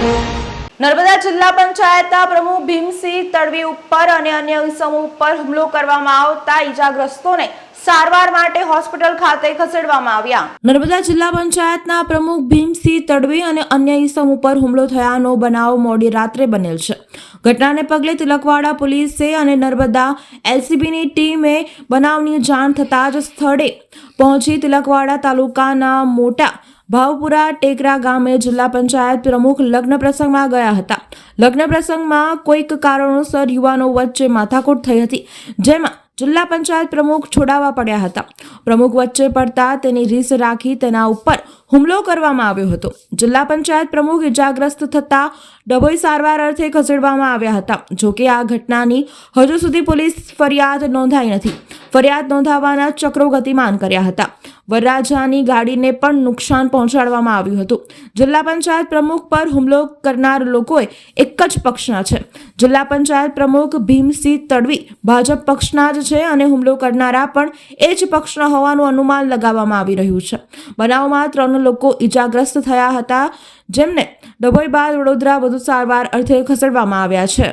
નર્મદા જિલ્લા પંચાયતના પ્રમુખ ભીમસિંહ તડવી ઉપર અને અન્ય સમૂહ ઉપર હુમલો કરવામાં આવતા ઈજાગ્રસ્તોને સારવાર માટે હોસ્પિટલ ખાતે ખસેડવામાં આવ્યા. નર્મદા જિલ્લા પંચાયતના પ્રમુખ ભીમસિંહ તડવી અને અન્ય ઈસમ ઉપર હુમલો થયાનો બનાવ મોડી રાત્રે બનેલ છે. ઘટનાને પગલે તિલકવાડા પોલીસે અને નર્મદા એલસીબીની ટીમે બનાવની જાણ થતાં જ સ્થળે પહોંચી તિલકવાડા તાલુકાના મોટા ભાવપુરા ટેકરા ગામે જિલ્લા પંચાયત પ્રમુખ લગ્ન પ્રસંગમાં ગયા હતા. લગ્ન પ્રસંગમાં કોઈક કારણોસર યુવાનો વચ્ચે માથાકૂટ થઈ હતી, જેમાં જિલ્લા પંચાયત પ્રમુખ છોડાવવા પડ્યા હતા. પ્રમુખ વચ્ચે પડતા તેની રીસ રાખી તેના ઉપર હુમલો કરવામાં આવ્યો હતો. જિલ્લા પંચાયત પ્રમુખ ઇજાગ્રસ્ત થતા ડભોઈ સારવાર અર્થે ખસેડવામાં આવ્યા હતા, જોકે આ ઘટનાની હજુ સુધી પોલીસ ફરિયાદ નોંધાઈ નથી. ફરિયાદ નોંધાવવાના ચક્રો ગતિમાન કર્યા હતા. વરરાજાની ગાડીને પણ નુકસાન પહોંચાડવામાં આવ્યું હતું. જિલ્લા પંચાયત પ્રમુખ પર હુમલો કરનાર લોકોએ એક જ પક્ષના છે. જિલ્લા પંચાયત પ્રમુખ ભીમસિંહ તડવી ભાજપ પક્ષના જ છે અને હુમલો કરનારા પણ એ જ પક્ષના હોવાનું અનુમાન લગાવવામાં આવી રહ્યું છે. બનાવમાં ત્રણ લોકો ઈજાગ્રસ્ત થયા હતા, જેમને ડભોઈ બાદ વડોદરા વધુ સારવાર અર્થે ખસેડવામાં આવ્યા છે.